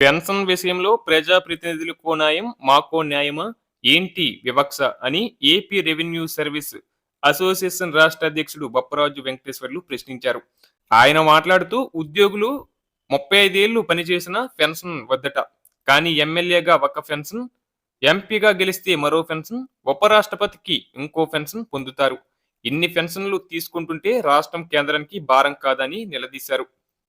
Pension విషయంలో ప్రజాప్రతినిధులు కోనాయం మాకో న్యాయమా? ఏంటి వివక్ష అని ఏపీ రెవెన్యూ సర్వీస్ అసోసియేషన్ రాష్ట్ర అధ్యక్షుడు బొప్పరాజు వెంకటేశ్వర్లు ప్రశ్నించారు. ఆయన మాట్లాడుతూ ఉద్యోగులు ముప్పై ఐదేళ్ళు పనిచేసిన పెన్షన్ వద్దట. కానీ ఎమ్మెల్యేగా ఒక పెన్షన్ ఎంపీగా గెలిస్తే మరో పెన్షన్ ఉపరాష్ట్రపతికి ఇంకో పెన్షన్ పొందుతారు. ఇన్ని పెన్షన్లు తీసుకుంటుంటే రాష్ట్రం కేంద్రానికి భారం కాదని నిలదీశారు.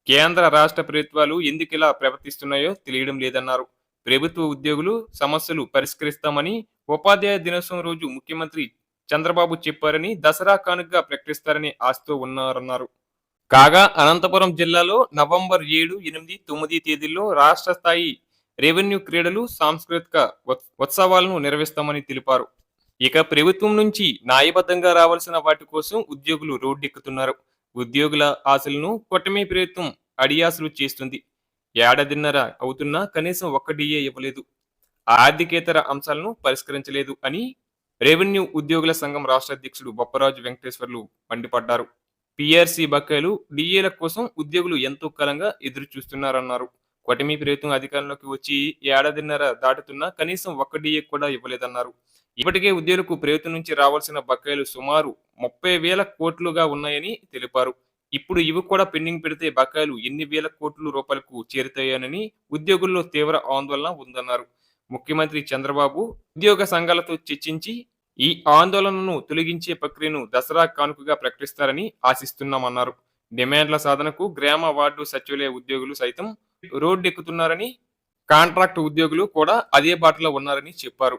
కేంద్ర రాష్ట్ర ప్రభుత్వాలు ఎందుకు ఇలా ప్రవర్తిస్తున్నాయో తెలియడం లేదన్నారు. ప్రభుత్వ ఉద్యోగులు సమస్యలు పరిష్కరిస్తామని ఉపాధ్యాయ దినోత్సవం రోజు ముఖ్యమంత్రి చంద్రబాబు చెప్పారని దసరా కానుకగా ప్రకటిస్తారని ఆశతో ఉన్నారన్నారు. కాగా అనంతపురం జిల్లాలో నవంబర్ ఏడు ఎనిమిది తొమ్మిది తేదీల్లో రాష్ట్ర స్థాయి రెవెన్యూ క్రీడలు సాంస్కృతిక ఉత్సవాలను నిర్వహిస్తామని తెలిపారు. ఇక ప్రభుత్వం నుంచి న్యాయబద్ధంగా రావాల్సిన వాటి కోసం ఉద్యోగులు రోడ్డెక్కుతున్నారు. ఉద్యోగుల ఆశలను కొట్టమే ప్రయత్నం అడియాసులు చేస్తుంది. ఏడాదిన్నర అవుతున్నా కనీసం ఒక్క డిఏ ఇవ్వలేదు. ఆర్థికేతర అంశాలను పరిష్కరించలేదు అని రెవెన్యూ ఉద్యోగుల సంఘం రాష్ట్ర అధ్యక్షుడు బొప్పరాజు వెంకటేశ్వర్లు మండిపడ్డారు. పిఆర్సీ బకాయిలు డిఏల కోసం ఉద్యోగులు ఎంతో కాలంగా ఎదురు చూస్తున్నారన్నారు కొటమి ప్రభుత్వం అధికారంలోకి వచ్చి ఏడాదిన్నర దాటుతున్నా కనీసం ఒక్క డిఏ కూడా ఇవ్వలేదన్నారు. ఇప్పటికే ఉద్యోగులకు ప్రభుత్వం నుంచి రావాల్సిన బకాయిలు సుమారు ముప్పై వేల కోట్లుగా ఉన్నాయని తెలిపారు. ఇప్పుడు ఇవి కూడా పెండింగ్ పెడితే బకాయిలు ఎన్ని వేల కోట్ల రూపాయలకు చేరుతాయని ఉద్యోగుల్లో తీవ్ర ఆందోళన ఉందన్నారు. ముఖ్యమంత్రి చంద్రబాబు ఉద్యోగ సంఘాలతో చర్చించి ఈ ఆందోళనను తొలగించే ప్రక్రియను దసరా కానుకగా ప్రకటిస్తారని ఆశిస్తున్నామన్నారు. డిమాండ్ల సాధనకు గ్రామ వార్డు సచివాలయ ఉద్యోగులు సైతం రోడ్డెక్కుతున్నారని కాంట్రాక్ట్ ఉద్యోగులు కూడా అదే బాటలో ఉన్నారని చెప్పారు.